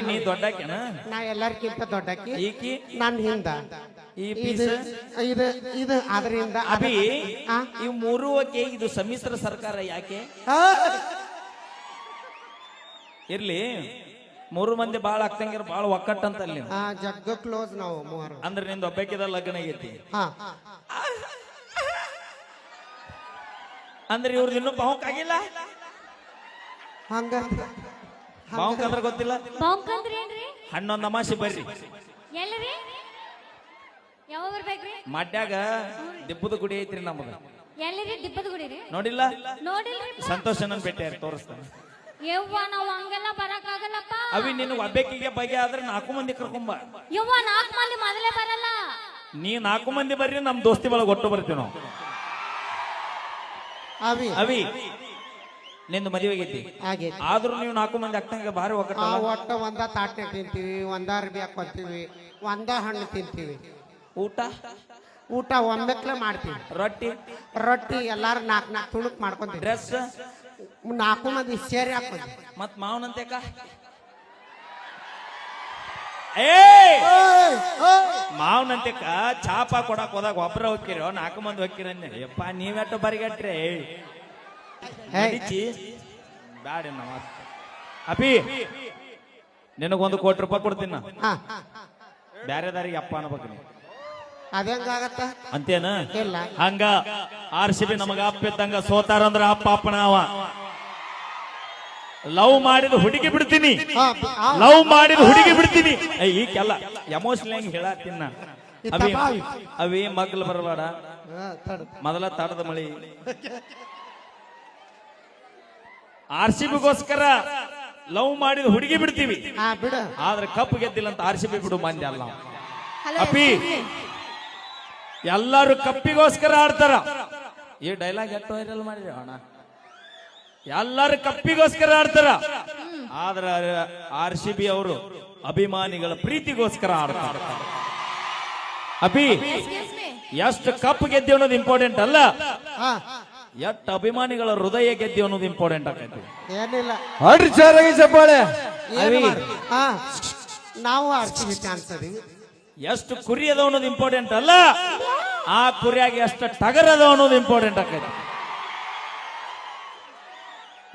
ನೀ ದೊಡ್ಡಾಕೆನ ನಾ ಎಲ್ಲರಿಗಿಂತ ದೊಡ್ಡಾಕಿ. ಈಕಿ? ನನ್ನ ಹಿಂದ. ಈ ಇದು ಪೀಸ್ ಇದು ಇದು ಅದರಿಂದ ಅಭಿ ಆ? ಈ ಮೂರು ಓಕೆ ಇದು ಸಮ್ಮಿಶ್ರ ಸರ್ಕಾರ ಯಾಕೆ? ಇರ್ಲಿ. ಮೂರು ಮಂದಿ ಬಾಳ ಆಗ್ತಂಗಿರ ಬಾಳ ಒಕ್ಕಟ್ಟಂತ ಅಲ್ಲಿ. ನೀವು. ಆ, ಜಗ್ಗ ಕ್ಲೋಸ್ ನಾವು ಮೂವರು. ಅಂದ್ರೆ ನಿಂದು ಒಬ್ಬಾಕಿದ ಲಗ್ನ ಐತಿ ಹಾ. ಅಂದ್ರೆ ಇವ್ರದ್ದು ಇನ್ನೂ ಬಾವುಕ್ ಆಗಿಲ್ಲ ಹಂಗ? ಬಾವುಕ್ ಅಂದ್ರೆ ಗೊತ್ತಿಲ್ಲ? ಹಣ್ಣೊಂದು ಏನ್ರಿ? ಹನ್ನೊಂದು ಅಮಾಸಿ ಬರ್ರಿ. ಎಲ್ರಿ ಯಾವಾಗ ಬರ್ಬೇಕ್ರಿ? ಮಡ್ಯಾಗ ದಿಬ್ಬದ ಗುಡಿ ಐತ್ರಿ ನಮ್ಮದ ಎಲ್ಲಿರಿ ದಿಬ್ಬದ ಗುಡಿ ರೀ? ನೋಡಿಲ್ಲ? ನೋಡಿಲ್ರಿ ಸಂತೋಷನನ್ ಭೇಟಿ ತೋರಿಸ್ತಾನೆ? ಯವ್ವ ನಾವು ಹಂಗೆಲ್ಲ ಬರಕ್ಕಾಗಲ್ಲಪ್ಪ ಅವಿ ನಿನ್ ಒಬ್ಬಾಕಿಗೆ ಬಗೆ ಆದ್ರೆ ನಾಲ್ಕು ಮಂದಿ ಕರ್ಕೊಂಬ ಯವ್ವ ನಾಲ್ಕು ಮಂದಿ ಮೊದಲೇ ಬರಲ್ಲ. ನೀ ನಾಲ್ಕು ಮಂದಿ ಬರ್ರಿ ನಮ್ ದೋಸ್ತಿ ಒಳಗೆ ಒಟ್ಟು ಬರ್ತೀವಿ ನಾವು. ಅವಿ. ಅವಿ. ನಿಂದು ಮದುವೆ ಆಗೈತಿ ಹಾಗೆ ಆದ್ರೂ ನೀವು ನಾಲ್ಕು ಮಂದಿ ಅಕ್ಕಂಗೆ ಬಾರಿ ಆ, ಒಕ್ಕಟ್ಟಲ್ಲ ಒಟ್ಟ ಒಂದ ತಾಟ್ನೆ ತಿಂತೀವಿ ಒಂದ ಅರ್ಬಿ ಹಾಕೊತೀವಿ ಒಂದ ಹಣ್ಣು ತಿಂತೀವಿ. ಊಟ? ಊಟ ಒಮ್ಮೆಕ್ಲೆ ಮಾಡ್ತೀವಿ. ರೊಟ್ಟಿ? ರೊಟ್ಟಿ ಎಲ್ಲಾರು ನಾಲ್ಕು ನಾಲ್ಕು ತುಣುಕ್ ಮಾಡ್ಕೊಂತೀವಿ ಡ್ರೆಸ್ ನಾಲ್ಕು ಮಂದಿ ಸೇರಿ ಹಾಕೊಂತೀವಿ ಮತ್ ಮಾವನಂತೆಕ ಏ! ಮಾವನಂತೆಕ ಚಾಪ ಕೊಡಕ್ ಹೋದಾಗ ಒಬ್ರ ಹೋಗ್ಕಿರೋ ನಾಲ್ಕು ಮಂದಿ ಹೋಗ್ಕಿರ ಯಪ್ಪ ನೀವೆಟ್ಟು ಬರಿಗಟ್ರಿ? ನಡಿಚಿ ಬ್ಯಾಡ ನಮ್ಮ ಅಪಿ ನಿನಗೊಂದು ಕೋಟಿ ರೂಪಾಯಿ ಕೊಡ್ತೀನಿ ನಾ. ಹಾ. ಬ್ಯಾರೆ ದಾರಿಗೆ ಅಪ್ಪ ಅನ್ಬೇಕು ನೀ ಅದೇಂಗಾಗತ್ತ? ಅಂತೇನ ಇಲ್ಲ. ಹಂಗ ಆರ್ ಸಿ ಬಿ ನಮಗ ಅಪ್ಪ ಇದ್ದಂಗ ಸೋತಾರ ಅಂದ್ರ ಅಪ್ಪ ಅಪ್ಪನ ಅವ. ಲವ್ ಮಾಡಿದ ಹುಡುಗಿ ಬಿಡ್ತೀನಿ. ಆ, ಬ- ಆ, ಲವ್ ಮಾಡಿದ ಹುಡುಗಿ ಬಿಡ್ತೀನಿ. ಏ, ಈಕೆಲ್ಲ ಎಮೋಷನಲ್ ಆಗಿ ಹೇಳತ್ತೀನಿ ನಾ. ಅವಿ ಅವಿ ಮಗ್ಲು ಬರಬೇಡ. ತಡು. ಮೊದಲ ತಡದ ಮಳಿ. ಆರ್ ಸಿ ಬಿಗೋಸ್ಕರ ಲವ್ ಮಾಡಿದ ಹುಡುಗಿ ಬಿಡ್ತೀವಿ. ಹಾ ಬಿಡು. ಆದ್ರೆ ಕಪ್ ಗೆದ್ದಿಲ್ಲ ಅಂತ ಆರ್ ಸಿ ಬಿ ಬಿಡು ಮಂದಿ ಅಲ್ಲ. ನಾವು. ಅಪ್ಪಿ ಎಲ್ಲಾರು ಕಪ್ಪಿಗೋಸ್ಕರ ಆಡ್ತಾರ. ಈ ಡೈಲಾಗ್ ಎಷ್ಟು ವೈರಲ್ ಮಾಡಿದ್ರೆ ಅಣ್ಣ. ಎಲ್ಲಾರು ಕಪ್ಪಿಗೋಸ್ಕರ ಆಡ್ತಾರ. ಆದ್ರ ಆರ್ ಸಿ ಬಿ ಅವರು ಅಭಿಮಾನಿಗಳ ಪ್ರೀತಿಗೋಸ್ಕರ ಆಡ್ತಾರ. ಅಪಿ ಎಷ್ಟು ಕಪ್ ಗೆದ್ದಿ ಅನ್ನೋದು ಇಂಪಾರ್ಟೆಂಟ್ ಅಲ್ಲ. ಹಾ ಎಷ್ಟು ಅಭಿಮಾನಿಗಳ ಹೃದಯ ಗೆದ್ದಿ ಅನ್ನೋದು ಇಂಪಾರ್ಟೆಂಟ್ ಆಗೈತಿ ಏನಿಲ್ಲ ಹೊಡ್ರಿ ಜೋರಾಗಿ ಚಪ್ಪಾಳೆ ಏನು ಮಾಡು? ಹಾ ನಾವು ಅದೀವಿ ಎಷ್ಟು ಕುರಿ ಅದ ಅನ್ನೋದು ಇಂಪಾರ್ಟೆಂಟ್ ಅಲ್ಲ ಆ ಕುರಿಯಾಗಿ ಎಷ್ಟು ಟಗರ್ ಅದ ಅನ್ನೋದು ಇಂಪಾರ್ಟೆಂಟ್ ಆಗೈತಿ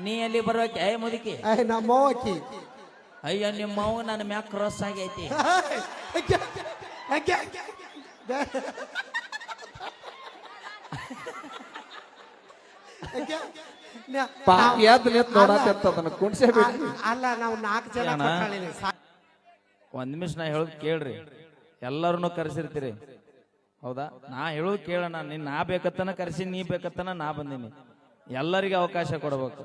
ನೀ ಅಲ್ಲಿ ಬರೋಕೆ ಏ ಮುದುಕಿ ಏ ನಮ್ಮ. ಅಯ್ಯ ನಿಮ್ಮ ಮಾವು ನನ್ನ ಮ್ಯಾಕ್ ಕ್ರಾಸ್ ಆಗೈತಿ ಪಾಪ ಎದ್ದು ನಿಂತು ನೋಡತ್ತ ಅದನ್ನ ಕುಣ್ಸೇ ಬಿಟ್ಟು ಅಲ್ಲ- ನಾವು ನಾಲ್ಕು ಜನ ಅಣ್ಣ. ಕೊಟ್ಟಾಳಿನಿ. ಸಾ- ಒಂದ್ ನಿಮಿಷ ನಾ ಹೇಳೋದು ಕೇಳ್ರಿ. ಎಲ್ಲರನ್ನು ಕರೆಸಿರ್ತೀರಿ. ಹೌದಾ? ನಾ ಹೇಳೋದು ಕೇಳೋಣ ನೀನ್ ನಾ ಬೇಕತ್ತನ ಕರೆಸಿ ನೀ ಬೇಕತ್ತನ ನಾ ಬಂದೀನಿ. ಎಲ್ಲರಿಗೆ ಅವಕಾಶ ಕೊಡ್ಬೇಕು.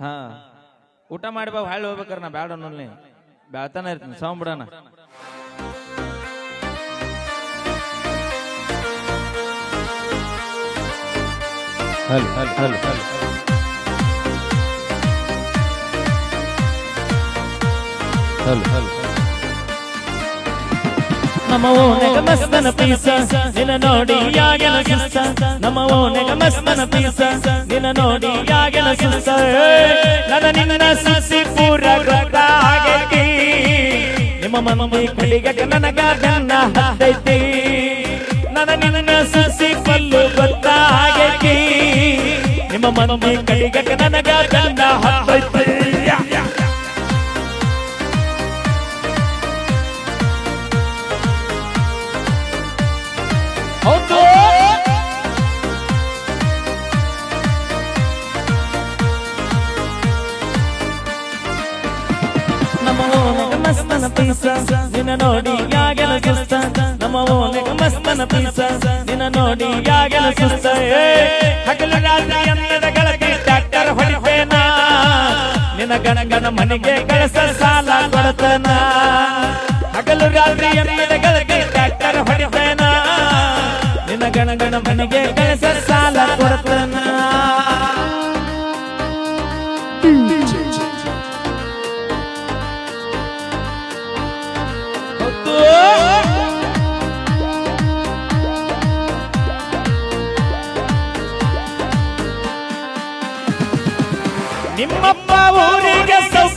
ಹಾ. ಊಟ ಮಾಡಿ ಬಾ ಹಳ್ಳಿ ಹೋಗ್ಬೇಕಾರ ನಾ ಬ್ಯಾಡ ನೋಡ್ಲಿ ಬೆಳ್ತಾನೆ ಇರ್ತೀನಿ. ಸೌಂಡ್ ಹಲೋ ನಮ್ಮ ಓನೆಗ ಮಸ್ತನ ಪೀಸ, ನಿನ್ನ ನೋಡಿ ಯಾಗೆಲ ಸುಸ್ತ. ನಮ್ಮ ಓನೆಗ ಮಸ್ತನ ಪೀಸ, ನಿನ್ನ ನೋಡಿ ಯಾಗೆಲ ಸುಸ್ತ. ನನ್ನ ನಿನ್ನ ಸುಸಿ ಪೂರ ಆಗೈತಿ ನಿಮ್ಮ ಮಂದಿ ಕುಡಿಗ ನನಗ ಬೆನ್ನ ಹತ್ತೈತಿ. ಮಂದಿ ಕೈಗಕ್ಕೆ ನನಗ ಬೆನ್ನ ಹತ್ತೈತಿ. ಹೌದು. ಮಸ್ತನ ಪೀಸ, ನಿನ್ನ ನೋಡಿ ಯಾಗೆಲ್ಲ ಕೆಲಸ ನಮ್ಮ ಓನೆಗ ಮಸ್ತನ ಪೀಸ ನೋಡಿ ಯಾಗೆಲ ಸುಸ್ತ? ಹಗಲು ರಾತ್ರಿ ಅನ್ನದ ಗಳತಿ ಟ್ರ್ಯಾಕ್ಟರ್ ಹೊಡಿತೇನ? ನಿನ್ನ ಗಣಗನ ಮನೆಗೆ ಕಳಸ ಸಾಲ ಕೊಡತನ? ಹಗಲು ರಾತ್ರಿ ಅನ್ನದ ಗಳತಿ ಟ್ರ್ಯಾಕ್ಟರ್ ಹೊಡಿತೇನ? ನಿನ್ನ ಗಣಗಣ ಮನೆಗೆ ಕಳಸ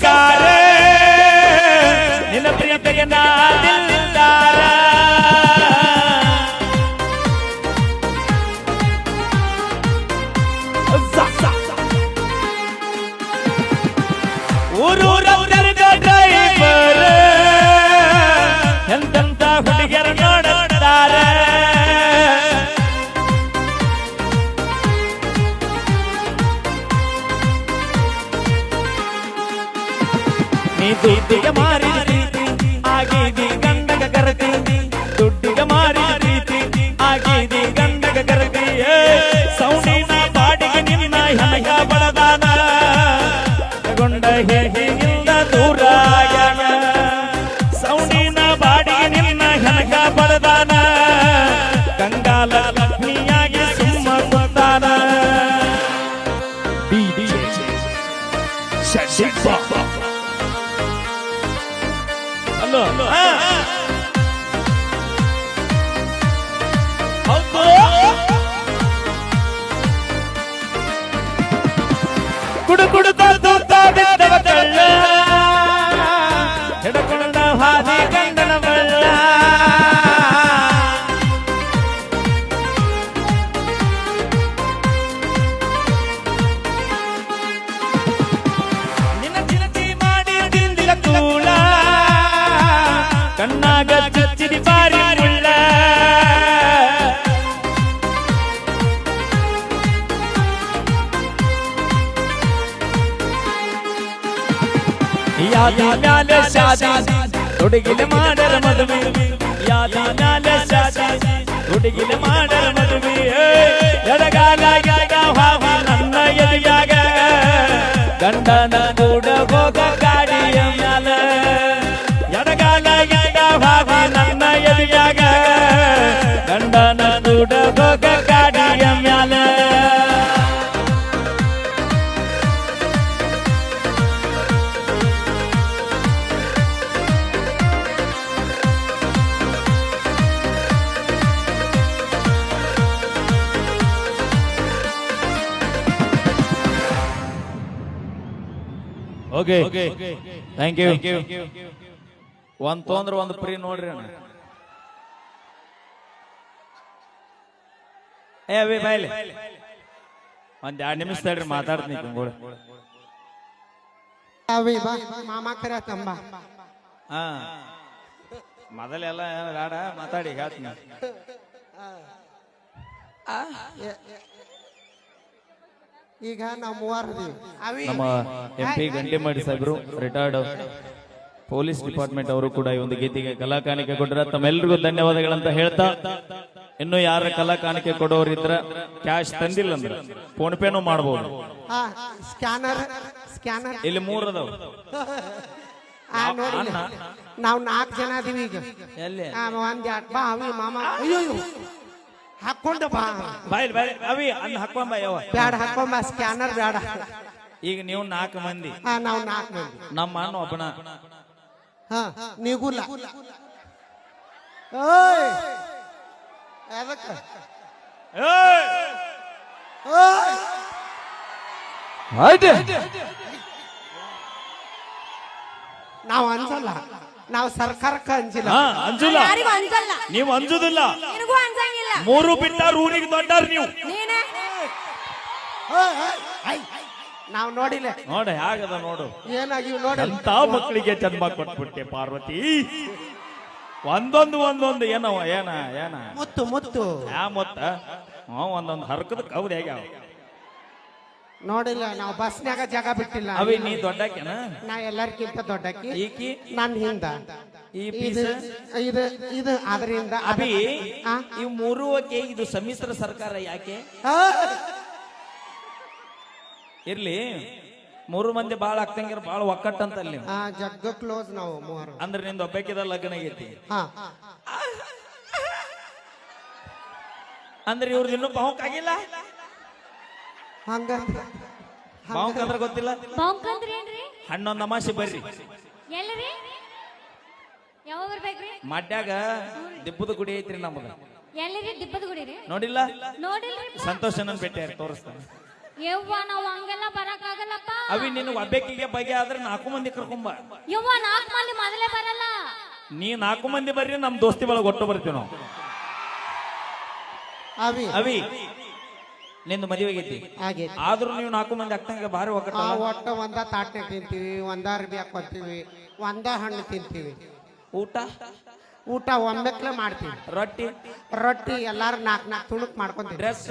பூக்கார நிலப்பிரிய ஒரு ஒரு டிரைவர் எந்த ಕುಡು ಕುಡು ತೂತ ಬಿದ್ದವ ಕಳ್ಳ ಯಾದಿ ಮ್ಯಾಲೆ ಶಾದಿ. ಹುಡುಗಿಲೆ ಮಾಡರ ಮದುವೆ. ಯಾದಿ ಮ್ಯಾಲೆ ಶಾದಿ. ಹುಡುಗಿಲೆ ಮಾಡರ ಮದುವೆ. ಎಡಗಾಲಾಗ ಹಾವಿ ನನ್ನ ಎದೆಯಾಗ ಗಂಡನ ಕೂಡ ಹೋಗ ಗಾಡಿಯ ಮ್ಯಾಲ. ಎಡಗಾಲಾಗ ಹಾವಿ ನನ್ನ ಎದೆಯಾಗ ಗಂಡನ ಕೂಡ ಹೋಗ ಗಾಡಿಯ ಓಕೆ ಥ್ಯಾಂಕ್ ಯು ಒಂದ್ ತೊಂದ್ರೆ ಒಂದ್ ಫ್ರೀ ನೋಡ್ರಿ ಅಣ್ಣ ಏ ಅವಿ ಬಾಯ್ಲಿ. ಒಂದ್ ಎರಡ್ ನಿಮಿಷ ತಡ್ರಿ ಮಾತಾಡ್ತೀನಿ ಅವಿ ಬಾ. ಮಾಮ ಹಾ. ಮೊದಲೆಲ್ಲ ಬೇಡ ಮಾತಾಡಿ ಹೇಳ್ತೀನಿ. ಈಗ ನಾವು ಮೂವರು ಅವಿ ನಮ್ಮ ಎಂ ಪಿ ಗಂಟಿಮಡಿ ಸಾಹೇಬರು ರಿಟೈರ್ಡ್ ಪೊಲೀಸ್ ಡಿಪಾರ್ಟ್ಮೆಂಟ್ ಅವರು ಕೂಡ ಈ ಒಂದು ಗೀತೆಗೆ ಕಲಾಕಾಣಿಕೆ ಕೊಟ್ಟರೆ ತಮ್ಮೆಲ್ಲರಿಗೂ ಧನ್ಯವಾದಗಳಂತ ಹೇಳ್ತಾ ಇನ್ನು ಯಾರ ಕಲಾಕಾಣಿಕೆ ಕೊಡೋರು ಕೊಡೋರಿದ್ರ ಕ್ಯಾಶ್ ತಂದಿಲ್ಲ ಅಂದ್ರೆ ಫೋನ್ ಪೇನು ಮಾಡಬಹುದು ಹಾ ಸ್ಕ್ಯಾನರ್ ಸ್ಕ್ಯಾನರ್ ಇಲ್ಲಿ ಮೂರ್ ಅದಾವ. ನಾವು ನಾಲ್ಕು ಜನ ಅದೀವಿ ಈಗ. ಎಲ್ಲಿ? ಆ, ಒಂದ್ ಬಾ ಅವಿ ಮಾಮ. ಅಯ್ಯೋ. ಹಾಕೊಂಡ ಬಾ ಬಾಯ್ ಬಾಯ್ ಅವಿ ಅನ್ನ ಹಾಕೊಂಬ ಯಾವ ಬ್ಯಾಡ ಹಾಕೊಂಬ ಸ್ಕ್ಯಾನರ್ ಬ್ಯಾಡ. ಈಗ ನೀವು ನಾಲ್ಕು ಮಂದಿ. ಹಾ ನಾವು ನಾಲ್ಕು ಮಂದಿ. ನಮ್ಮ ಅಣ್ಣ ಒಬ್ಬನ. ಹಾ ನಿಗುಲ್ಲ ಓಯ್! ಎದಕ್ಕ ಓಯ್! ಆಯ್ತು. ನಾವು ಅನ್ಸಲ್ಲ. ನಾವು ಸರ್ಕಾರಕ್ಕೆ ಅಂಜಿಲ್ಲ. ಹಾ ಅಂಜುಲ ಯಾರಿಗೂ ಅನ್ಸಲ್ಲ ನೀವು ಅಂಜುದಿಲ್ಲ. ನಿನಗೂ ಅನ್ಸಂಗಿಲ್ಲ ಮೂರು ಬಿಟ್ಟಾರ ಊರಿಗೆ ದೊಡ್ಡಾರ್ ನೀವು. ನೀನೇ? ನಾವು ನೋಡಿಲ್ಲ. ನೋಡ ಹೇಗದ ನೋಡು. ಏನಾಗಿ ನೋಡಿ ಅಂತ ಮಕ್ಕಳಿಗೆ ಜನ್ಮ ಕೊಟ್ಬಿಟ್ಟೆ ಪಾರ್ವತಿ? ಒಂದೊಂದು ಒಂದೊಂದು ಏನವ ಏನ ಏನ? ಮುತ್ತು ಮುತ್ತು. ಯಾ ಮೊತ್ತ? ಹ್ಞೂ ಒಂದೊಂದು ಹರ್ಕದ ಕೌದ್ ಹೇಗ್ಯಾವ ನೋಡಿಲ್ಲ ನಾವು ಬಸ್ನ್ಯಾಗ ಜಾಗ ಬಿಟ್ಟಿಲ್ಲ. ಅವಿ ನೀ ದೊಡ್ಡಾಕಿನ ನಾ ಎಲ್ಲರಿಗಿಂತ ದೊಡ್ಡಕ್ಕಿ ಈಕಿ? ನನ್ನ ಹಿಂದ. ಈ ಇದು ಪೀಸ್ ಇದು ಇದು ಅದರಿಂದ ಅಭಿ ಈ ಮೂರು ಓಕೆ ಇದು ಸಮ್ಮಿಶ್ರ ಸರ್ಕಾರ ಯಾಕೆ? ಇರ್ಲಿ ಮೂರು ಮಂದಿ ಬಾಳ ಆಗ್ತಂಗಿರ ಬಾಳ ಒಕ್ಕಟ್ಟಂತ ಅಲ್ಲಿ ನೀವು. ಆ ಜಗ್ಗ ಕ್ಲೋಸ್ ನಾವು ಮೂವರು. ಅಂದ್ರೆ ನಿಂದ ಒಬ್ಬಕ್ಕಿದ ಲಗ್ನ ಐತಿ. ಅಂದ್ರೆ ಇವ್ರದ್ದು ಇನ್ನೂ ಬಾವುಕ್ ಆಗಿಲ್ಲ ಹಂಗ? ಬಾಂಕ್ ಅಂದ್ರೆ ಗೊತ್ತಿಲ್ಲ? ಬಾಂಕಂದ್ರಿ ಏನ್ರಿ? ಹಣ್ಣೊಂದು ಅಮಾಸಿ ಬರ್ರಿ. ಎಲ್ಲರಿ? ಯಾವಾಗ ಬರ್ಬೇಕ್ರಿ? ಮಡ್ಯಾಗ ದಿಬ್ಬದ ಗುಡಿ ಐತ್ರಿ ನಮ್ಮದ ಎಲ್ಲರಿ ದಿಬ್ಬದ ಗುಡಿ ರೀ? ನೋಡಿಲ್ಲ? ನೋಡಿಲ್ರಿ ಸಂತೋಷನನ್ ಭೇಟಿ ತೋರಿಸ್ತಾನೆ? ಯವ್ವ ನಾವು ಹಂಗೆಲ್ಲ ಬರಕ್ಕಾಗಲ್ಲಪ್ಪ ಅವಿ ನಿನ್ ಒಬ್ಬಾಕಿಗೆ ಬಗೆ ಆದ್ರೆ ನಾಲ್ಕು ಮಂದಿ ಕರ್ಕೊಂಬ ಯವ್ವ ನಾಲ್ಕು ಮಂದಿ ಮೊದಲೇ ಬರಲ್ಲ. ನೀ ನಾಲ್ಕು ಮಂದಿ ಬರ್ರಿ ನಮ್ ದೋಸ್ತಿ ಒಳಗೆ ಒಟ್ಟು ಬರ್ತೀವಿ ನಾವು. ಅವಿ. ಅವಿ. ನಿಂದು ಮದುವೆ ಆಗೈತಿ ಆಗೈತಿ ಆದ್ರೂ ನೀವು ನಾಲ್ಕು ಮಂದಿ ಅಕ್ಕಂಗೆ ಬಾರಿ ಆ ಒಟ್ಟ ಒಂದ ತಾಟ್ನೆ ತಿಂತೀವಿ ಒಂದ ಅರ್ಬಿ ಹಾಕೊತೀವಿ ಒಂದ ಹಣ್ಣು ತಿಂತೀವಿ. ಊಟ? ಊಟ ಒಮ್ಮೆಕ್ಲೆ ಮಾಡ್ತೀವಿ. ರೊಟ್ಟಿ? ರೊಟ್ಟಿ ಎಲ್ಲಾರು ನಾಲ್ಕು ನಾಲ್ಕು ತುಣುಕ್ ಮಾಡ್ಕೊಂತೀವಿ ಡ್ರೆಸ್?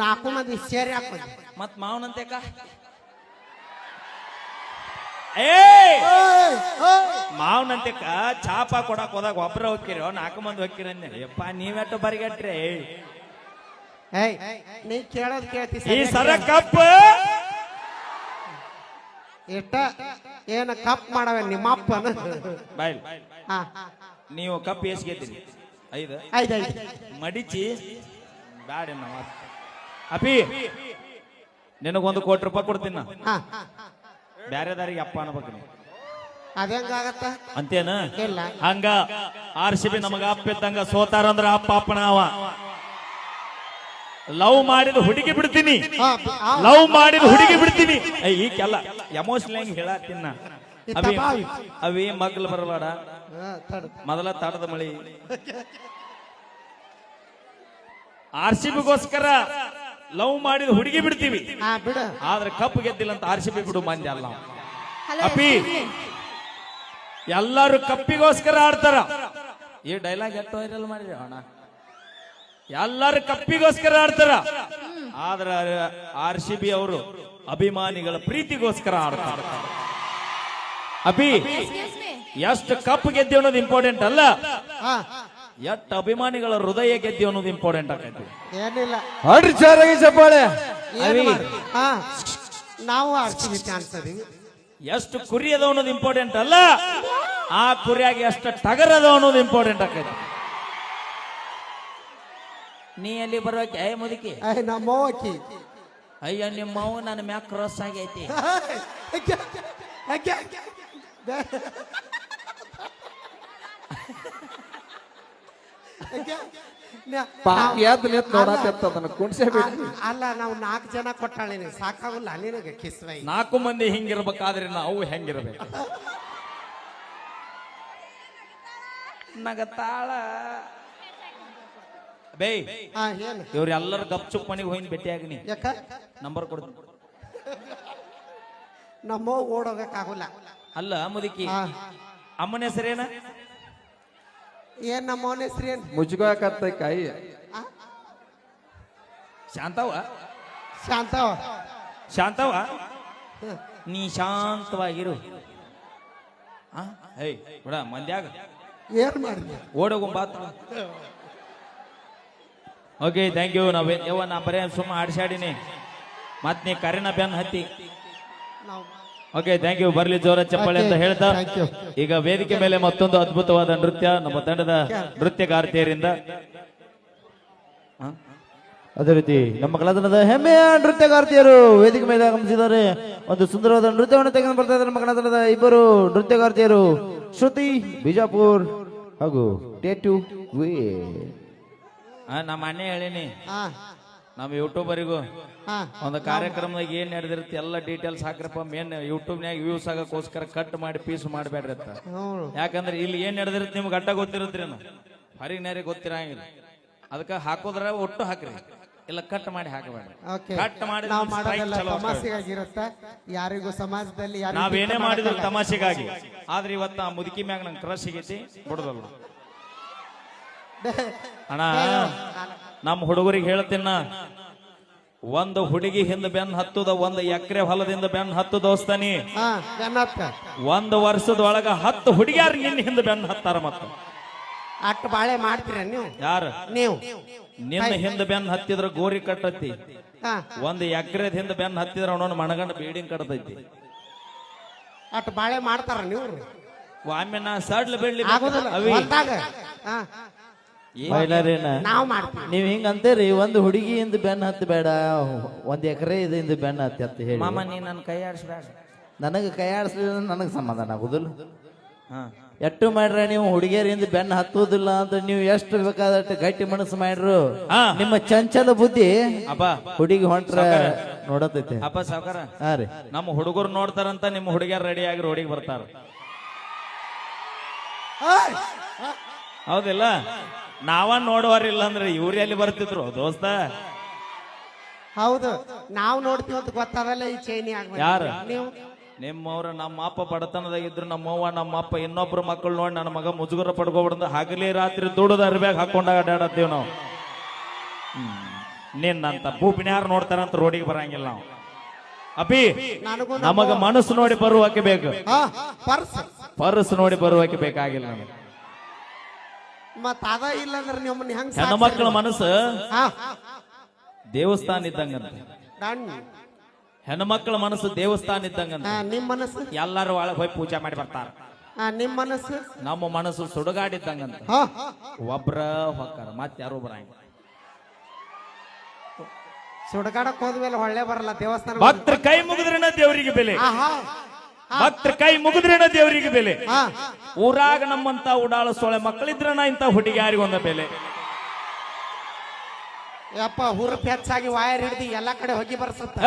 ನಾಲ್ಕು ಮಂದಿ ಸೇರಿ ಹಾಕೊಂತೀವಿ ಮತ್ ಮಾವನಂತೆಕ ಏ! ಮಾವನಂತೆಕ ಚಾಪ ಕೊಡಕ್ ಹೋದಾಗ ಒಬ್ರ ಹೋಗ್ಕಿರೋ ನಾಲ್ಕು ಮಂದಿ ಹೋಗ್ಕಿರ ಯಪ್ಪ ನೀವೆಟ್ಟು ಬರಿಗಟ್ರಿ? ಏಯ್ ನೀ ಕೇಳೋದ್ ಕೇಳ್ತಿ ಈ ಸರ ಕೇಳು. ಕಪ್ ಎಷ್ಟ ಏನ ಕಪ್ ಮಾಡವೆ ನಿಮ್ಮಪ್ಪನ ಬಾಯ್. ಹಾ. ನೀವು ಕಪ್ ಎಷ್ಟು ಗೆದ್ದಿರಿ? ಐದು? ಮಡಚಿ ಐದ್. ಮಡಿಚಿ? ಬ್ಯಾಡ ನಾವು ಅಪಿ. ನಿನಗೊಂದು ಕೋಟಿ ರೂಪಾಯಿ ಕೊಡ್ತೀನಿ ನಾ. ಹಾ. ಬ್ಯಾರೆ ದಾರಿಗೆ ಅಪ್ಪ ಅನ್ಬೇಕು ನೀ. ಅದೇಂಗಾಗತ್ತ? ಅಂತೇನ ಇಲ್ಲ. ಹಂಗ. ಆರ್ ಸಿ ಬಿ ನಮಗ ಅಪ್ಪ ಇದ್ದಂಗ ಸೋತಾರಂದ್ರ ಅಪ್ಪ ಅಪ್ಪನ ಅವ. ಲವ್ ಮಾಡಿದ ಹುಡುಗಿ ಬಿಡ್ತೀನಿ. ಹಾ, ಲವ್ ಮಾಡಿದ ಹುಡುಗಿ ಬಿಡ್ತೀನಿ. ಈಕೆಲ್ಲ ಎಮೋಷನಲ್ ಹೆಂಗ್ ಹೇಳತ್ತಿನ ಅವೇ ಅವಿ ಮಗ್ಲು ಬರಬೇಡ. ಮೊದಲ ತಡದ ಮಳಿ. ಆರ್ ಸಿ ಬಿಗೋಸ್ಕರ ಲವ್ ಮಾಡಿದ ಹುಡುಗಿ ಬಿಡ್ತೀವಿ. ಹಾ ಬಿಡು. ಆದ್ರೆ ಕಪ್ ಗೆದ್ದಿಲ್ಲ ಅಂತ ಆರ್ ಸಿ ಬಿ ಬಿಡು ಮಂದಿ ಅಲ್ಲ. ಅಪಿ ಎಲ್ಲಾರು ಕಪ್ಪಿಗೋಸ್ಕರ ಆಡ್ತಾರ. ಈ ಡೈಲಾಗ್ ಎಷ್ಟು ವೈರಲ್ ಮಾಡಿರಿ ಅಣ್ಣ? ಎಲ್ಲಾರು ಕಪ್ಪಿಗೋಸ್ಕರ ಆಡ್ತಾರ. ಆದ್ರ ಆರ್ ಸಿ ಬಿ ಅವರು ಅಭಿಮಾನಿಗಳ ಪ್ರೀತಿಗೋಸ್ಕರ ಆಡ್ತಾರ. ಅಭಿ ಎಷ್ಟು ಕಪ್ ಗೆದ್ದಿ ಅನ್ನೋದು ಇಂಪಾರ್ಟೆಂಟ್ ಅಲ್ಲ. ಹಾ. ಎಷ್ಟು ಅಭಿಮಾನಿಗಳ ಹೃದಯ ಗೆದ್ದಿ ಅನ್ನೋದು ಇಂಪಾರ್ಟೆಂಟ್ ಆಗೈತಿ ಏನಿಲ್ಲ. ಹಾಡ್ರಿ ಚಪ್ಪಾಳೆ. ಹಾ. ನಾವು ಆಡ್ತೀವಿ ಚಾನ್ಸ್ ಅದೀವಿ ಎಷ್ಟು ಕುರಿ ಅದ ಅನ್ನೋದು ಇಂಪಾರ್ಟೆಂಟ್ ಅಲ್ಲ. ಆ ಕುರಿಯಾಗಿ ಎಷ್ಟು ಟಗರ್ ಅದ ಅನ್ನೋದು ಇಂಪಾರ್ಟೆಂಟ್ ಆಕೈತಿ. ನೀ ಎಲ್ಲಿ ಬರೋಕೆ? ಏ ಮುದುಕಿ. ಐ ನಮ್ಮ ಅಕ್ಕಿ ಅಯ್ಯ ನಿಮ್ಮ ಮಾವು ನನ್ನ ಮ್ಯಾಕ್ ಕ್ರಾಸ್ ಆಗೈತಿ. ಎದ್ದು ನಿಂತ್ ನೋಡಾಕತ್ತ ಅದನ್ನ ಕುಣ್ಸೇ ಬಿಟ್ಟು ಅಲ್ಲ ನಾವು ನಾಲ್ಕು ಜನ ಕೊಟ್ಟಾಳೆ ನಿನಗೆ. ಸಾಕಾಗಲ್ಲ ನಿನಗೆ ಕಿಸ್ವೈ ನಾಲ್ಕು ಮಂದಿ ಹಿಂಗಿರ್ಬೇಕಾದ್ರೆ ನಾವು ಹೆಂಗಿರ್ಬೇಕು? ನಗತಾಳ. ಬೇ. ಹಾ ಏನು? ಇವ್ರೆಲ್ಲರೂ ಗಪ್ ಚುಪ್ ಮನೆಗೆ ಹೋಗಿನ ಭೇಟಿಯಾಗಿನಿ ಯಾಕ? ನಂಬರ್ ಕೊಡ್ತೀನಿ ನಮ್ಮ ಓಡೋಗಕ್ಕಾಗಲ್ಲ. ಅಲ್ಲ ಮುದುಕಿ. ಹಾ ಅಮ್ಮನ ಹೆಸರೇನ ಏನ್? ನಮ್ಮ ಅವನ ಹೆಸ್ರು ಏನ್? ಮುಚ್ಕೋಕತ್ತ ಕೈ ಶಾಂತವ ಶಾಂತ ಶಾಂತವ ನೀ ಶಾಂತವಾಗಿರು. ಆ? ಹೇ ಬಿಡ ಮಂದ್ಯಾಗ. ಏನ್ ಮಾಡಿದ್ಯ ಓಡೋಗು ಬಾತ್ ಓಕೆ ಥ್ಯಾಂಕ್ ಯು ನಾವೇ ಯವ್ವ ನಾ ಬರೇ ಸುಮ್ಮ ಆಡ್ಸಾಡಿನಿ ಮತ್ತೆ ನೀ ಕರೆನ ಬೆನ್ ಹತ್ತಿ. ಓಕೆ ಥ್ಯಾಂಕ್ ಯು ಬರ್ಲಿ ಜೋರ ಚಪ್ಪಾಳೆ ಅಂತ ಹೇಳ್ತಾ. ಈಗ ವೇದಿಕೆ ಮೇಲೆ ಮತ್ತೊಂದು ಅದ್ಭುತವಾದ ನೃತ್ಯ ನಮ್ಮ ತಂಡದ ನೃತ್ಯಗಾರ್ತಿಯರಿಂದ? ಅದೇ ರೀತಿ ನಮ್ಮ ಕಲಾತನದ ಹೆಮ್ಮೆಯ ನೃತ್ಯಗಾರ್ತಿಯರು ವೇದಿಕೆ ಮೇಲೆ ಆಗಮಿಸಿದ್ದಾರೆ. ಒಂದು ಸುಂದರವಾದ ನೃತ್ಯವನ್ನು ತೆಗೆದು ಬರ್ತಾ ಇದ್ದಾರೆ ನಮ್ಮ ಕಲಾತನದ ಇಬ್ಬರು ನೃತ್ಯಗಾರ್ತಿಯರು ಶ್ರುತಿ ಬಿಜಾಪುರ್ ಹಾಗೂ ಟೇಟು ವೇ. ನಮ್ಮ ಅಣ್ಣ ಹೇಳಿನಿ. ಹಾ. ನಮ್ಮ ಯೂಟ್ಯೂಬರಿಗೂ ಹಾ. ಒಂದು ಕಾರ್ಯಕ್ರಮದಾಗ ಏನ್ ನಡೆದಿರುತ್ತೆ ಎಲ್ಲ ಡೀಟೇಲ್ಸ್ ಹಾಕ್ರಪ್ಪ. ಮೇನ್ ಯೂಟ್ಯೂಬ್ನ್ಯಾಗ ವ್ಯೂಸ್ ಆಗಕ್ಕೋಸ್ಕರ ಕಟ್ ಮಾಡಿ ಪೀಸ್ ಮಾಡಬೇಡ್ರಿ ಅಂತ. ಹ್ಞೂ ಯಾಕಂದ್ರೆ ಇಲ್ಲಿ ಏನ್ ನಡೆದಿರುತ್ತೆ ನಿಮ್ಗೆ ಅಡ್ಡ ಗೊತ್ತಿರುತ್ತೆ ಹರಿ ನೇರಿಗೆ ಗೊತ್ತಿರಂಗಿಲ್ಲ. ಅದಕ್ಕೆ ಹಾಕೋದ್ರ ಒಟ್ಟು ಹಾಕ್ರಿ. ಇಲ್ಲ ಕಟ್ ಮಾಡಿ ಹಾಕಬೇಡ್ರಿ. ಓಕೆ ಕಟ್ ಮಾಡಿ ನಾವು ಮಾಡೋದೆಲ್ಲ ಯಾರಿಗೂ ಸಮಾಜದಲ್ಲಿ ಯಾರಿಗೂ ನಾವೇನೇ ಮಾಡಿದ್ರು. ತಮಾಷೆಗಾಗಿ. ಆದ್ರೆ ಇವತ್ತು ಆ ಮುದುಕಿ ಮ್ಯಾಗ ನಂಗೆ ಕ್ರಶ್ ಸಿಗೈತಿ ಬಿಡುದಲ್ಲ ಅಣ್ಣ ನಮ್ಮ ಹುಡುಗರಿಗೆ ಹೇಳ್ತೀನ ಒಂದು ಹುಡುಗಿ ಹಿಂದ ಬೆನ್ ಹತ್ತದ ಒಂದು ಎಕರೆ ಹೊಲದಿಂದ ಬೆನ್ ಹತ್ತು ದೋಸ್ತಾನಿ. ಒಂದು ವರ್ಷದೊಳಗ ಹತ್ತು ಹುಡುಗಿಯಾರು ನಿನ್ನ ಹಿಂದ ಬೆನ್ ಹತ್ತಾರ ಮತ್ತ. ಅಟ್ಟ ಬಾಳೆ ಮಾಡ್ತೀರ ನೀವು? ಯಾರು? ನೀವು. ನಿನ್ನ ಹಿಂದ ಬೆನ್ ಹತ್ತಿದ್ರ ಗೋರಿ ಕಟ್ಟತಿ. ಒಂದು ಎಕರೆದ ಹಿಂದ ಬೆನ್ ಹತ್ತಿದ್ರ ಅವನೊಂದು ಮಣಗಂಡ ಬಿಲ್ಡಿಂಗ್ ಕಟ್ಟತೈತಿ ಅಟ್ಟ ಬಾಳೆ ಮಾಡ್ತಾರ ನೀವು ಒಮ್ಮೆ ನಾ ಸಡ್ಲ ಬೆಳ್ಳಿ ಆಗೋದಿಲ್ಲ. ಅವಿ. ಬೈಲಾರೇನ ನಾವು ಮಾಡ್ತೀವಿ. ನೀವ್ ಹಿಂಗ ಅಂತೀರಿ ಒಂದು ಹುಡುಗಿಯಿಂದ ಬೆನ್ನ ಹತ್ತಿ ಬೇಡ ಒಂದ್ ಎಕರೆ ಇದರಿಂದ ಬೆನ್ನ ಹತ್ತಿ ಅಂತ ಹೇಳಿ. ಮಾಮ ನೀ ನನ್ನ ಕೈ ಆಡಿಸ್ಬೇಡ. ನನಗ ಕೈ ಆಡಿಸ್ಲಿಲ್ಲ ನನಗೆ ಸಮಾಧಾನ ಆಗುದಿಲ್ಲ. ಎಟ್ಟು ಎಷ್ಟು ಮಾಡ್ರೆ ನೀವು ಹುಡುಗಿಯರಿಂದ ಬೆನ್ನ ಹತ್ತುವುದಿಲ್ಲ ಅಂತ ನೀವು ಎಷ್ಟು ಬೇಕಾದಷ್ಟು ಗಟ್ಟಿ ಮನಸ್ಸು ಮಾಡ್ರು? ಹಾ. ನಿಮ್ಮ ಚಂಚಲ ಬುದ್ಧಿ ಅಪ್ಪ ಹುಡುಗಿ ಹೊಂಟ್ರ ನೋಡತೈತೆ ಅಪ್ಪ ಸಾವುಕಾರ. ಹಾ ರೀ. ನಮ್ಮ ಹುಡುಗರು ನೋಡ್ತಾರಂತ ನಿಮ್ಮ ಹುಡುಗಿಯರ್ ರೆಡಿ ಆಗಿ ರೋಡಿಗೆ ಬರ್ತಾರ! ಹೌದಿಲ್ಲ? ನಾವ ನೋಡುವರಿಲ್ಲ ಅಂದ್ರೆ ಇವ್ರು ಎಲ್ಲಿ ಬರ್ತಿದ್ರು ದೋಸ್ತ? ಹೌದು ನಾವು ನೋಡ್ತೀವಿ ಅಂತ ಗೊತ್ತಾದಲ್ಲ ಈ ಚೈನಿ ಯಾರು? ನೀವು? ನಿಮ್ಮವ್ರ ನಮ್ಮ ಅಪ್ಪ ಬಡತನದಾಗ ಇದ್ರು ನಮ್ಮವ್ವ ನಮ್ಮ ಅಪ್ಪ ಇನ್ನೊಬ್ರು ಮಕ್ಕಳು ನೋಡಿ ನನ್ನ ಮಗ ಮುಜುಗರ ಪಡ್ಕೊಬಿಡ್ದು ಹಗಲಿ ರಾತ್ರಿ ದುಡ್ದು ಅರ್ಬ್ಯಾಗ ಹಾಕೊಂಡಾಗ ಅಡ್ಡಾಡತ್ತೀವಿ ನಾವು. ನಿನ್ನಂತ ಭೂಪಿನ್ಯಾರು ನೋಡ್ತಾರಂತ ರೋಡಿಗೆ ಬರಂಗಿಲ್ಲ ನಾವು. ಅಪಿ ನಮಗ ಮನಸ್ಸು ನೋಡಿ ಬರುವಾಕೆ ಬೇಕು. ಪರ್ಸ್. ನೋಡಿ ಬರುವಾಕೆ ಬೇಕಾಗಿಲ್ಲ ನಮಗೆ. ಮತ್ ಅದ ಇಲ್ಲ ಅಂದ್ರೆ ನಿಮ್ಮನ್ನ ಹೆಂಗ್ ಹೆಣ್ಣು ಮಕ್ಕಳ ಮನಸ್ಸು ದೇವಸ್ಥಾನ ಇದ್ದಂಗಂತ ಹೆಣ್ಣು ಮಕ್ಕಳ ಮನಸ್ಸು ದೇವಸ್ಥಾನ ಇದ್ದಂಗಂತ ನಿಮ್ಮ ನಿಮ್ ಮನಸ್ಸು? ಎಲ್ಲಾರು ಒಳಗೆ ಹೋಗಿ ಪೂಜೆ ಮಾಡಿ ಬರ್ತಾರ. ನಿಮ್ಮ ನಿಮ್ ಮನಸ್ಸು? ನಮ್ಮ ಮನಸ್ಸು ಸುಡುಗಾಡಿದ್ದಂಗಂತ ಹಾ. ಒಬ್ರ ಹೊಕ್ಕಾರ ಮತ್ತೆ ಯಾರು ಬರಂಗಿಲ್ಲ ಸುಡಗಾಡಕ್ ಹೋದ್ಮೇಲೆ ಒಳ್ಳೆ ಬರಲ್ಲ ದೇವಸ್ಥಾನ ಭಕ್ತರ ಕೈ ಮುಗಿದ್ರೆ ದೇವರಿಗೆ ಬೆಲೆ? ಆಹಾ ಭಕ್ತರ ಕೈ ಮುಗಿದ್ರೇನ ದೇವರಿಗೆ ಬೆಲೆ? ಹಾ. ಊರಾಗ ನಮ್ಮಂತ ಉಡಾಳ ಸೊಳೆ ಮಕ್ಕಳಿದ್ರನ ಇಂತ ಹುಡುಗಿಯಾರಿಗೊಂದ ಬೆಲೆ? ಯಪ್ಪ ಹುರುಪ್ ಹೆಚ್ಚಾಗಿ ವಾಯರ್ ಹಿಡಿದು ಎಲ್ಲಾ ಕಡೆ ಹೋಗಿ ಬರ್ಸತ್ತ.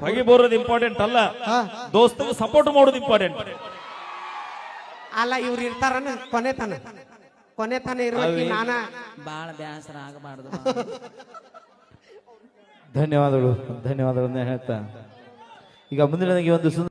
ಹೊಗಿ- ಬೋರೋದು ಇಂಪಾರ್ಟೆಂಟ್ ಅಲ್ಲ. ದೋಸ್ತ ದೋಸ್ತಗೆ ಸಪೋರ್ಟ್ ಮಾಡೋದು ಇಂಪಾರ್ಟೆಂಟ್ ಅಲ್ಲ ಇವ್ರು ಇರ್ತಾರನ? ಕೊನೆ ತನ. ಕೊನೆ ತನ ಇರೋದು ನಾನ. ಬಾಳ ಬ್ಯಾಸರ ಆಗಬಾರ್ದು. ಧನ್ಯವಾದಗಳು. ಧನ್ಯವಾದಗಳನ್ನ ಹೇಳ್ತಾ. ಈಗ ಮುಂದಿನದಾಗಿ ಒಂದು ಸುಂದರ